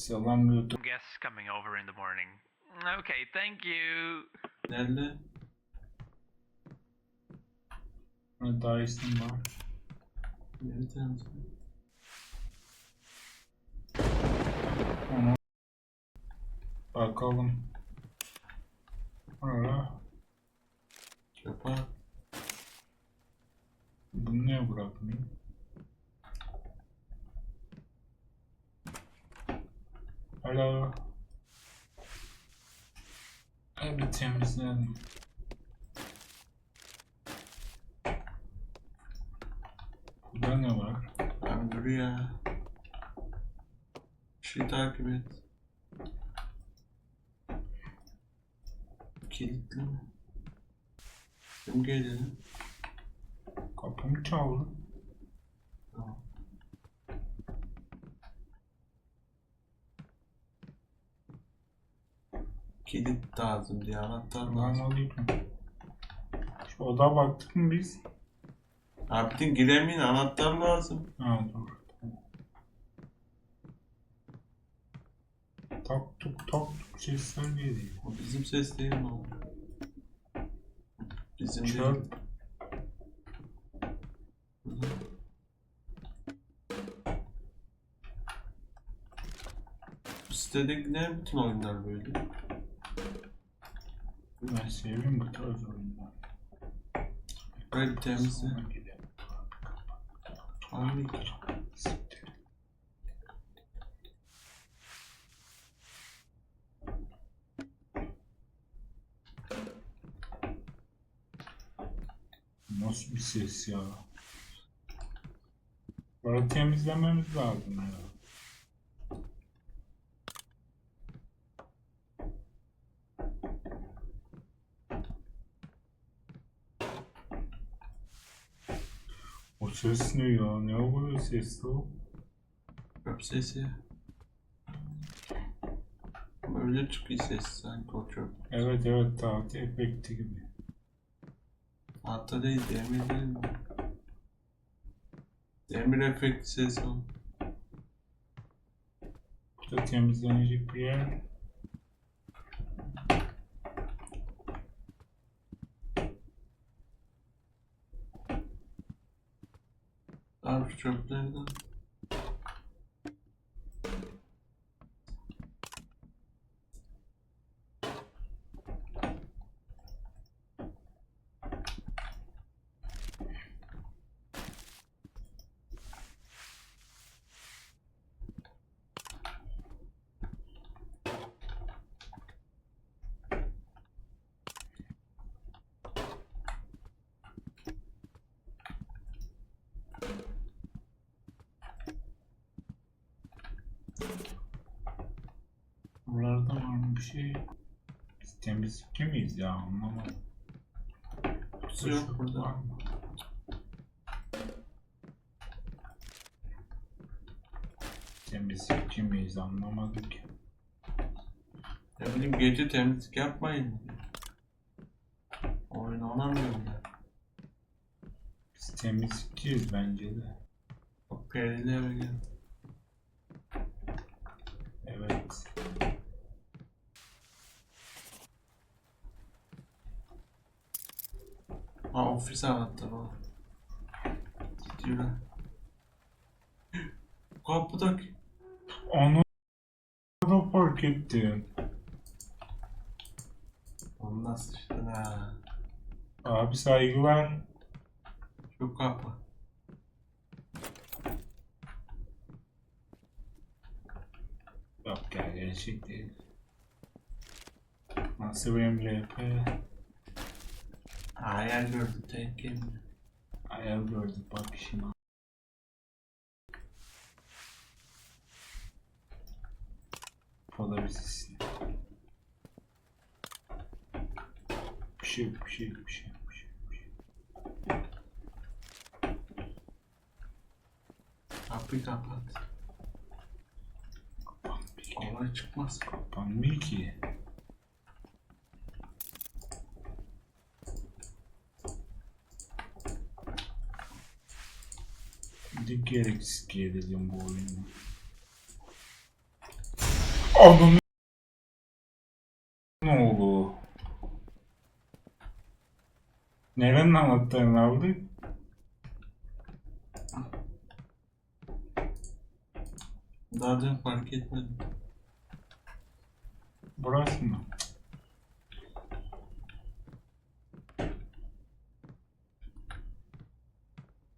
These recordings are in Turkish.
Selamlıyordum. guests coming over in the morning. Okay, thank you. Nerede? Ha, Daha isim var. Nerede? Onu bakalım. Aa, Çöpe. bunu niye bırakmıyor? Alo. Evi temizledim. Burada ne var? Abi dur ya. Bir şey takip et. Kilitli mi? Kim geldi? Kapım çaldı. Kilit lazım diye anahtar lazım. Selamünaleyküm. Şu oda baktık mı biz? Abidin giremeyin anahtar lazım. Ha dur. Tak tuk tak tuk sesler geliyor. O bizim ses değil mi o? Bizim değil. Çöp. Hı hı. Bu ne bütün oyunlar böyle? Ben seviyorum bu tarz oyunları. Böyle. Hangi? Siktir. Nasıl bir ses ya? Burayı temizlememiz lazım ya. Ne o böyle ses o? Çöp sesi. Ama öyle çıkıyor ses sanki o çöp. Evet evet tatil efekti gibi. Hatta değil demir değil mi? Demir efekti sesi o. Burada temizlenecek bir yer. Abi çöplerden. Buralarda var mı bir şey? Biz temizlikçi miyiz ya anlamadım. Şey yok Var burada. mı? Temizlikçi miyiz anlamadık. Ne bileyim gece temizlik yapmayın. Oyun oynamıyorum ben. Biz temizlikçiyiz bence de. Bak perili eve. Evet. Ha ofis anahtarı o. Gidiyor lan. Kapıdaki. Onu da fark ettim. Nasıl işte ha. Abi saygılar. Şu kapı. Yok ya gerçek değil. Nasıl benim RP? Hayal gördü tek kendini. Ayar gördük bak işine. Polarizasyon. Bir şey yok, bir şey yok, bir şey yok, bir şey yok, bir şey. Kapıyı kapat. Kapanmıyor ki. Olay çıkmaz. Kapanmıyor ki. De gereksiz gerildim bu oyunu. Adamın ne oldu? Nerenin anahtarını aldı? Daha dün fark etmedim. Burası mı?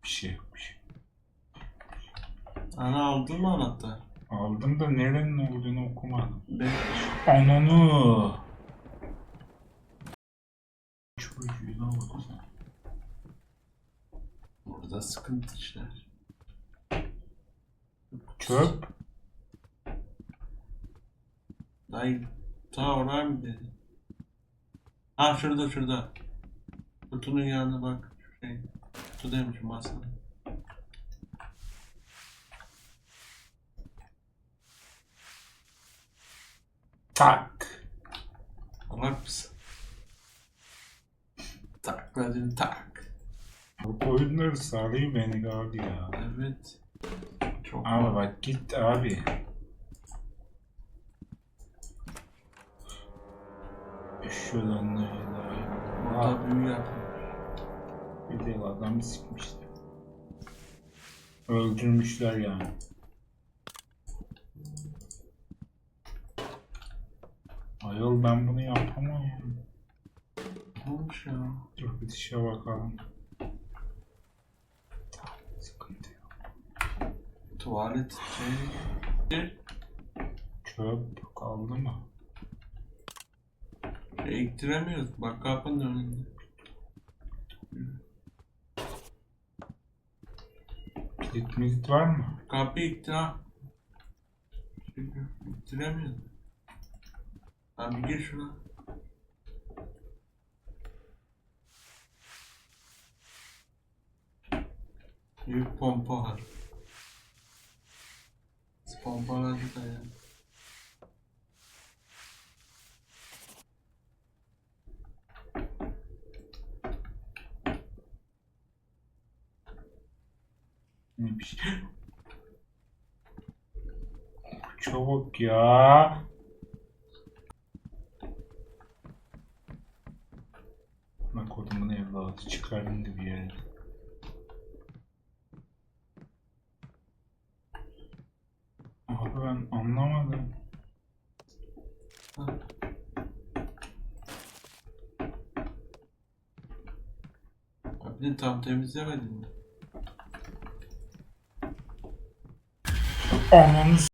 Bir şey yok bir şey. Ana aldın mı anahtar? Aldım da nerenin olduğunu okumadım. Ben Ananı. Çocuğuna baksana. burada sıkıntı işler. Çöp. Dayı ta oraya mı dedi? Ha şurada şurada. Kutunun yanına bak. Şey. Kutu demiş masada. Tak. Salak mısın? Tak dedin tak. Bu oyunlar sarıyor beni abi ya. Evet. Çok Abi bak git abi. Şuradan da şöyle. Burada büyü yapmış. Bir de adamı sikmişler. Öldürmüşler yani. Ayol ben bunu yapamam. Ne olmuş ya? Dur dışa bakalım. Sıkıntı yok. Tuvalet şey. Çöp kaldı mı? Şey iktiremiyoruz. Bak kapının önünde. Kilit milit var mı? Kapıyı iktir ha. Çünkü iktiremiyoruz. Abi gir şuna. Büyük pompa var. Pompaladı da ya. Bir. Çabuk ya. Bak kodumun evladı çıkardım da bir yere. Abi ben anlamadım. Abi tam temizlemedin mi? Ananı